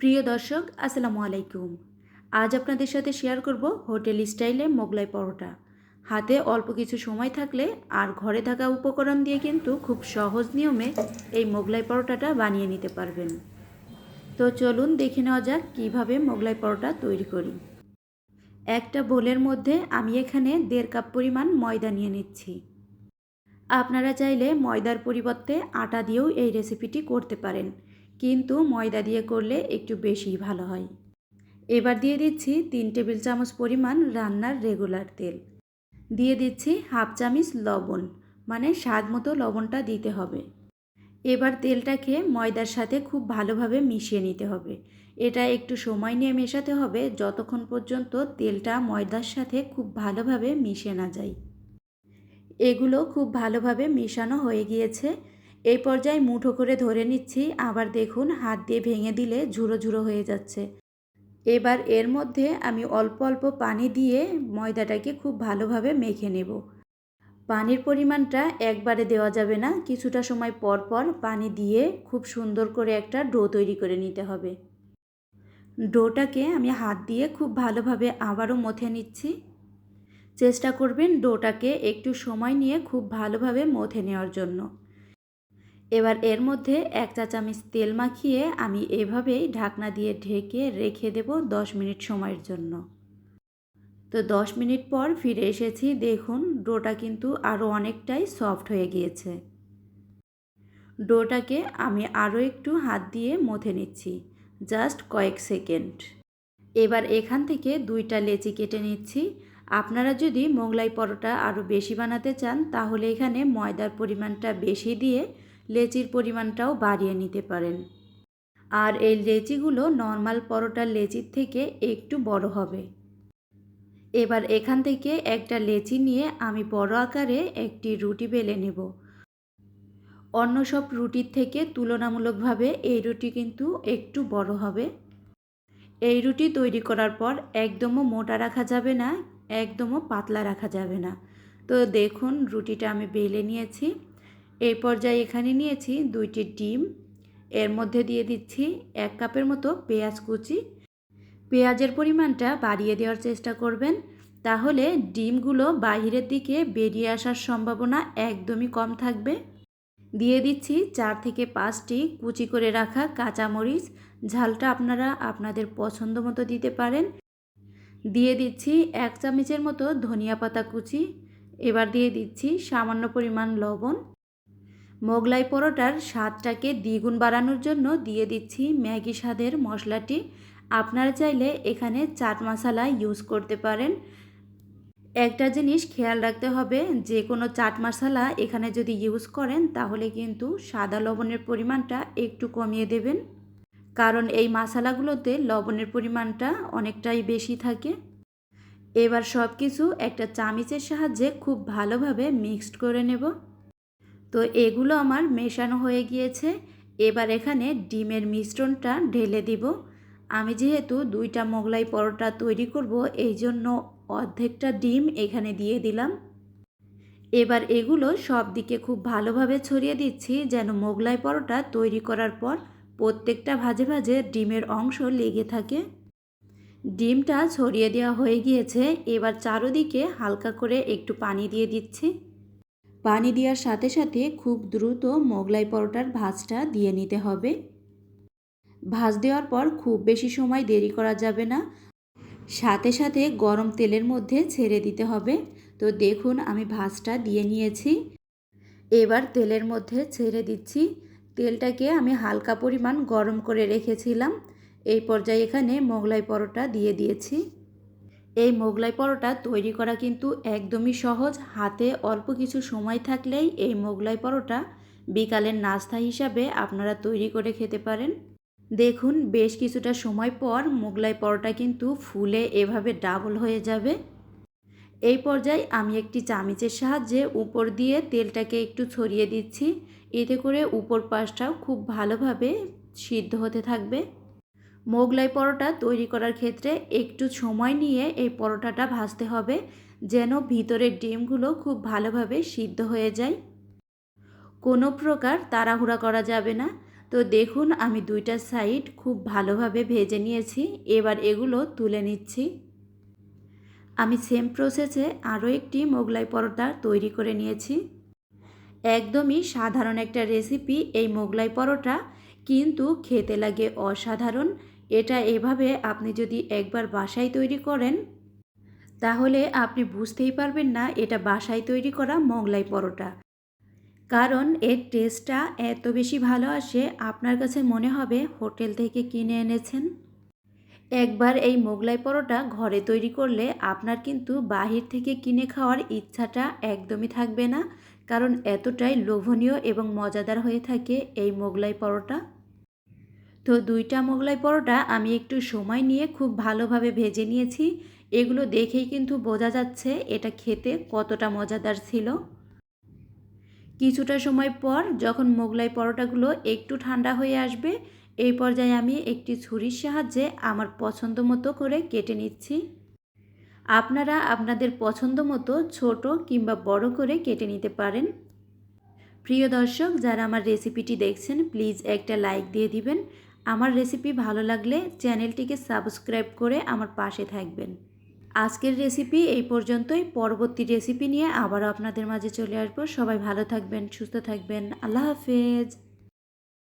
প্রিয় দর্শক, আসসালামু আলাইকুম। আজ আপনাদের সাথে শেয়ার করব হোটেল স্টাইলে মোগলাই পরোটা। হাতে অল্প কিছু সময় থাকলে আর ঘরে থাকা উপকরণ দিয়ে কিন্তু খুব সহজ নিয়মে এই মোগলাই পরোটাটা বানিয়ে নিতে পারবেন। তো চলুন দেখে নেওয়া যাক কীভাবে মোগলাই পরোটা তৈরি করি। একটা বোলের মধ্যে আমি এখানে দেড় কাপ পরিমাণ ময়দা নিয়ে নিচ্ছি। আপনারা চাইলে ময়দার পরিবর্তে আটা দিয়েও এই রেসিপিটি করতে পারেন। কিন্তু ময়দা দিয়ে করলে একটু বেশি ভালো হয়। এবার দিয়ে দিচ্ছি তিন টেবিল চামচ পরিমাণ রান্নার রেগুলার তেল। দিয়ে দিচ্ছি হাফ চামচ লবণ মানে স্বাদ মতো লবণটা দিতে হবে। এবার তেলটাকে ময়দার সাথে খুব ভালোভাবে মিশিয়ে নিতে হবে। এটা একটু সময় নিয়ে মেশাতে হবে যতক্ষণ পর্যন্ত তেলটা ময়দার সাথে খুব ভালোভাবে মিশে না যায়। এগুলো খুব ভালোভাবে মেশানো হয়ে গিয়েছে। এই পর্যায়ে মুঠো করে ধরে নিচ্ছি, আবার দেখুন হাত দিয়ে ভেঙে দিলে ঝুরো ঝুরো হয়ে যাচ্ছে। এবার এর মধ্যে আমি অল্প অল্প পানি দিয়ে ময়দাটাকে খুব ভালোভাবে মেখে নেব। পানির পরিমাণটা একবারে দেওয়া যাবে না, কিছুটা সময় পর পর পানি দিয়ে খুব সুন্দর করে একটা ডো তৈরি করে নিতে হবে। ডোটাকে আমি হাত দিয়ে খুব ভালোভাবে আবারও মথে নিচ্ছি। চেষ্টা করবেন ডোটাকে একটু সময় নিয়ে খুব ভালোভাবে মথে নেওয়ার জন্য। এবার এর মধ্যে এক চা চামচ তেল মাখিয়ে আমি এভাবেই ঢাকনা দিয়ে ঢেকে রেখে দেব দশ মিনিট সময়ের জন্য। তো দশ মিনিট পর ফিরে এসেছি, দেখুন ডোটা কিন্তু আরও অনেকটাই সফট হয়ে গিয়েছে। ডোটাকে আমি আরও একটু হাত দিয়ে মথে নিচ্ছি, জাস্ট কয়েক সেকেন্ড। এবার এখান থেকে দুইটা লেচি কেটে নিচ্ছি। আপনারা যদি মোগলাই পরোটা আরও বেশি বানাতে চান, তাহলে এখানে ময়দার পরিমাণটা বেশি দিয়ে লেচির পরিমাণটাও বাড়িয়ে নিতে পারেন। আর এই লেচিগুলো নর্মাল পরোটার লেচির থেকে একটু বড় হবে। এবার এখান থেকে একটা লেচি নিয়ে আমি বড় আকারে একটি রুটি বেলে নেব। অন্য সব রুটির থেকে তুলনামূলকভাবে এই রুটি কিন্তু একটু বড় হবে। এই রুটি তৈরি করার পর একদমও মোটা রাখা যাবে না, একদমও পাতলা রাখা যাবে না। তো দেখুন রুটিটা আমি বেলে নিয়েছি। এই পর্যায়ে এখানে নিয়েছি দুইটি ডিম। এর মধ্যে দিয়ে দিচ্ছি এক কাপের মতো পেঁয়াজ কুচি। পেঁয়াজের পরিমাণটা বাড়িয়ে দেওয়ার চেষ্টা করবেন, তাহলে ডিমগুলো বাহিরের দিকে বেরিয়ে আসার সম্ভাবনা একদমই কম থাকবে। দিয়ে দিচ্ছি চার থেকে পাঁচটি কুচি করে রাখা কাঁচামরিচ। ঝালটা আপনারা আপনাদের পছন্দ মতো দিতে পারেন। দিয়ে দিচ্ছি এক চামচের মতো ধনিয়া পাতা কুচি। এবার দিয়ে দিচ্ছি সামান্য পরিমাণ লবণ। মোগলাই পরোটার স্বাদটাকে দ্বিগুণ বাড়ানোর জন্য দিয়ে দিচ্ছি ম্যাগি স্বাদের মশলাটি। আপনারা চাইলে এখানে চাট মশলা ইউজ করতে পারেন। একটা জিনিস খেয়াল রাখতে হবে যে কোনো চাট মশলা এখানে যদি ইউজ করেন, তাহলে কিন্তু সাদা লবণের পরিমাণটা একটু কমিয়ে দেবেন। কারণ এই মশলাগুলোতে লবণের পরিমাণটা অনেকটাই বেশি থাকে। এবার সব কিছু একটা চামিচের সাহায্যে খুব ভালোভাবে মিক্সড করে নেব। তো এগুলো আমার মেশানো হয়ে গিয়েছে। এবার এখানে ডিমের মিশ্রণটা ঢেলে দিব। আমি যেহেতু দুইটা মোগলাই পরোটা তৈরি করব এই জন্য অর্ধেকটা ডিম এখানে দিয়ে দিলাম। এবার এগুলো সব দিকে খুব ভালোভাবে ছড়িয়ে দিচ্ছি, যেন মোগলাই পরোটা তৈরি করার পর প্রত্যেকটা ভাজে ভাজে ডিমের অংশ লেগে থাকে। ডিমটা ছড়িয়ে দেওয়া হয়ে গিয়েছে। এবার চারোদিকে হালকা করে একটু পানি দিয়ে দিচ্ছি। পানি দেওয়ার সাথে সাথে খুব দ্রুত মোগলাই পরোটার ভাজটা দিয়ে নিতে হবে। ভাজ দেওয়ার পর খুব বেশি সময় দেরি করা যাবে না। সাথে সাথে গরম তেলের মধ্যে ছেড়ে দিতে হবে। তো দেখুন, আমি ভাজটা দিয়ে নিয়েছি। এবার তেলের মধ্যে ছেড়ে দিচ্ছি। তেলটাকে আমি হালকা পরিমাণ গরম করে রেখেছিলাম। এই পর্যায়ে এখানে মোগলাই পরোটা দিয়ে দিয়েছি। এই মোগলাই পরোটা তৈরি করা কিন্তু একদমই সহজ। হাতে অল্প কিছু সময় থাকলেই এই মোগলাই পরোটা বিকালের নাস্তা হিসাবে আপনারা তৈরি করে খেতে পারেন। দেখুন, বেশ কিছুটা সময় পর মোগলাই পরোটা কিন্তু ফুলে এভাবে ডাবল হয়ে যাবে। এই পর্যায়ে আমি একটি চামিচের সাহায্যে উপর দিয়ে তেলটাকে একটু ছড়িয়ে দিচ্ছি। এতে করে উপর পাশটাও খুব ভালোভাবে সিদ্ধ হতে থাকবে। মোগলাই পরোটা তৈরি করার ক্ষেত্রে একটু সময় নিয়ে এই পরোটাটা ভাজতে হবে, যেন ভিতরের ডিমগুলো খুব ভালোভাবে সিদ্ধ হয়ে যায়। কোনো প্রকার তাড়াহুড়া করা যাবে না। তো দেখুন, আমি দুইটা সাইড খুব ভালোভাবে ভেজে নিয়েছি, এবার এগুলো তুলে নিচ্ছি। আমি সেম প্রসেসে আরও একটি মোগলাই পরোটা তৈরি করে নিয়েছি। একদমই সাধারণ একটা রেসিপি এই মোগলাই পরোটা, কিন্তু খেতে লাগে অসাধারণ এটা এভাবে আপনি যদি একবার বাসায় তৈরি করেন, তাহলে আপনি বুঝতেই পারবেন না এটা বাসায় তৈরি করা মোগলাই পরোটা। কারণ এর টেস্টটা এত বেশি ভালো আসে, আপনার কাছে মনে হবে হোটেল থেকে কিনে এনেছেন। একবার এই মোগলাই পরোটা ঘরে তৈরি করলে আপনার কিন্তু বাহির থেকে কিনে খাওয়ার ইচ্ছাটা একদমই থাকবে না। কারণ এতটাই লোভনীয় এবং মজাদার হয়ে থাকে এই মোগলাই পরোটা। তো দুইটা মোগলাই পরোটা আমি একটু সময় নিয়ে খুব ভালোভাবে ভেজে নিয়েছি। এগুলো দেখেই কিন্তু বোঝা যাচ্ছে এটা খেতে কতটা মজাদার ছিল। কিছুটা সময় পর যখন মোগলাই পরোটাগুলো একটু ঠান্ডা হয়ে আসবে, এই পর্যায়ে আমি একটি ছুরির সাহায্যে আমার পছন্দ মতো করে কেটে নিচ্ছি। আপনারা আপনাদের পছন্দ মতো ছোট কিংবা বড় করে কেটে নিতে পারেন। প্রিয় দর্শক, যারা আমার রেসিপিটি দেখছেন, প্লিজ একটা লাইক দিয়ে দিবেন। আমার রেসিপি ভালো লাগলে চ্যানেলটিকে সাবস্ক্রাইব করে আমার পাশে থাকবেন। আজকের রেসিপি এই পর্যন্তই। পরবর্তী রেসিপি নিয়ে আবারও আপনাদের মাঝে চলে আসব। সবাই ভালো থাকবেন, সুস্থ থাকবেন। আল্লাহ হাফেজ।